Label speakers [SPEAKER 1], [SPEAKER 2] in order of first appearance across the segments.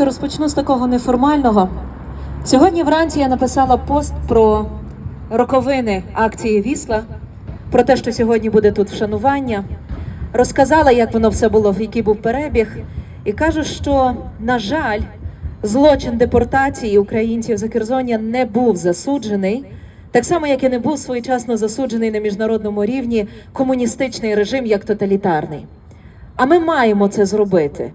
[SPEAKER 1] знаєте, розпочну з такого неформального. Сьогодні вранці я написала пост про роковини акції Вісла, про те, що сьогодні буде тут вшанування. Розказала, як воно все було, який був перебіг, і кажу, що, на жаль, злочин депортації українців за Керзоння не був засуджений. Так само, як і не був своєчасно засуджений на міжнародному рівні комуністичний режим як тоталітарний. А ми маємо це зробити.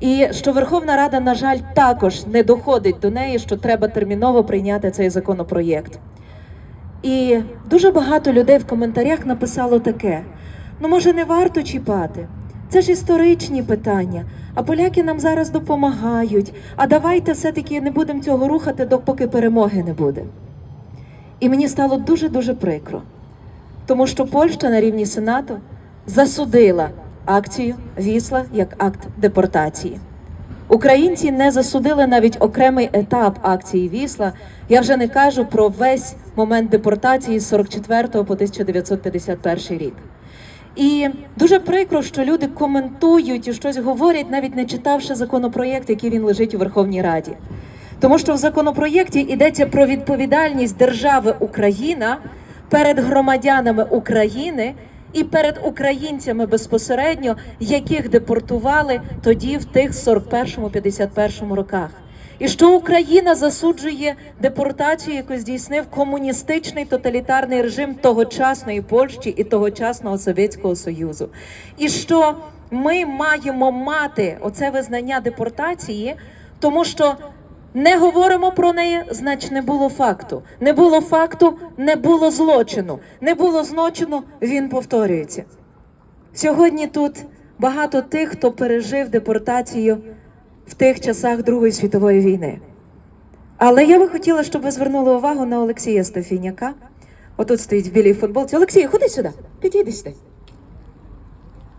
[SPEAKER 1] І що Верховна Рада, на жаль, також не доходить до неї, що треба терміново прийняти цей законопроєкт. І дуже багато людей в коментарях написало таке: ну, може, не варто чіпати. Це ж історичні питання. А поляки нам зараз допомагають. А давайте все-таки не будемо цього рухати, допоки перемоги не буде. І мені стало дуже-дуже прикро, тому що Польща на рівні Сенату засудила акцію Вісла як акт депортації. Українці не засудили навіть окремий етап акції Вісла. Я вже не кажу про весь момент депортації з 44 по 1951 рік. І дуже прикро, що люди коментують і щось говорять, навіть не читавши законопроєкт, який він лежить у Верховній Раді. Тому що в законопроєкті йдеться про відповідальність держави Україна перед громадянами України і перед українцями безпосередньо, яких депортували тоді в тих 41-51 роках. І що Україна засуджує депортацію, яку здійснив комуністичний тоталітарний режим тогочасної Польщі і тогочасного Совєтського Союзу, і що ми маємо мати оце визнання депортації, тому що не говоримо про неї, значить не було факту. Не було факту, не було злочину. Не було злочину, він повторюється. Сьогодні тут багато тих, хто пережив депортацію в тих часах Другої світової війни. Але я би хотіла, щоб ви звернули увагу на Олексія Стефіняка. Отут стоїть в білій футболці. Олексій, ходи сюди, підійди сюди.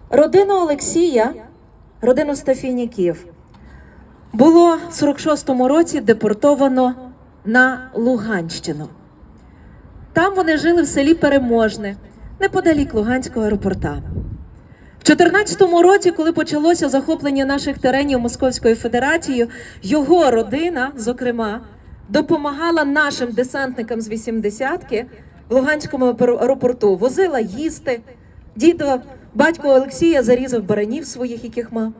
[SPEAKER 1] Родину Олексія, родину Стефіняків, було в 46-му році депортовано на Луганщину. Там вони жили в селі Переможне, неподалік Луганського аеропорта. В 14-му році, коли почалося захоплення наших теренів Московською Федерацією, його родина, зокрема, допомагала нашим десантникам з 80-ки в Луганському аеропорту, возила їсти. Дідо, батько Олексія зарізав баранів своїх, яких мав.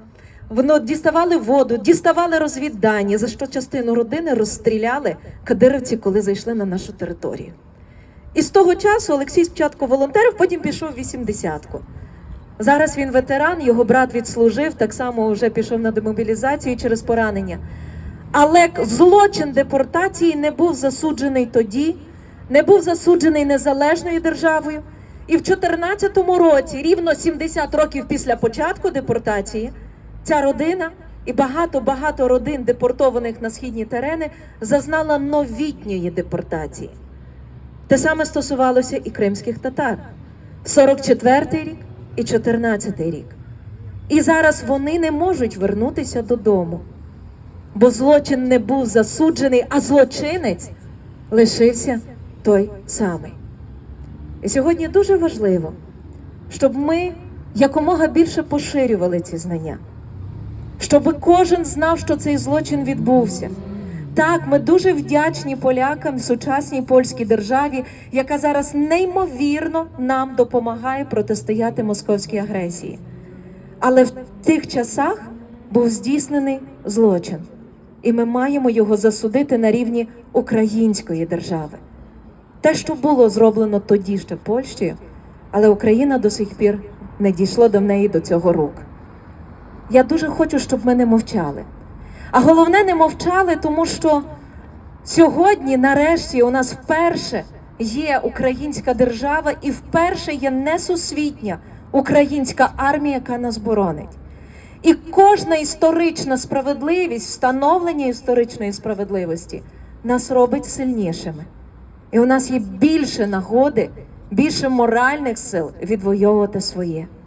[SPEAKER 1] Воно діставали воду, діставали розвіддані, за що частину родини розстріляли кадирівці, коли зайшли на нашу територію. І з того часу Олексій спочатку волонтерів, потім пішов в 80-ку. Зараз він ветеран, його брат відслужив, так само вже пішов на демобілізацію через поранення. Але злочин депортації не був засуджений тоді, не був засуджений незалежною державою. І в 2014 році, рівно 70 років після початку депортації, ця родина і багато-багато родин, депортованих на східні терени, зазнала новітньої депортації. Те саме стосувалося і кримських татар. 44-й рік і 14-й рік. І зараз вони не можуть вернутися додому, бо злочин не був засуджений, а злочинець лишився той самий. І сьогодні дуже важливо, щоб ми якомога більше поширювали ці знання, щоб кожен знав, що цей злочин відбувся. Так, ми дуже вдячні полякам, сучасній польській державі, яка зараз неймовірно нам допомагає протистояти московській агресії. Але в тих часах був здійснений злочин, і ми маємо його засудити на рівні української держави. Те, що було зроблено тоді ще Польщею, але Україна до сих пір не дійшло до неї до цього рук. Я дуже хочу, щоб ми не мовчали. А головне, не мовчали, тому що сьогодні, нарешті, у нас вперше є українська держава і вперше є несусвітня українська армія, яка нас боронить. І кожна історична справедливість, встановлення історичної справедливості нас робить сильнішими. І у нас є більше нагоди, більше моральних сил відвоювати своє.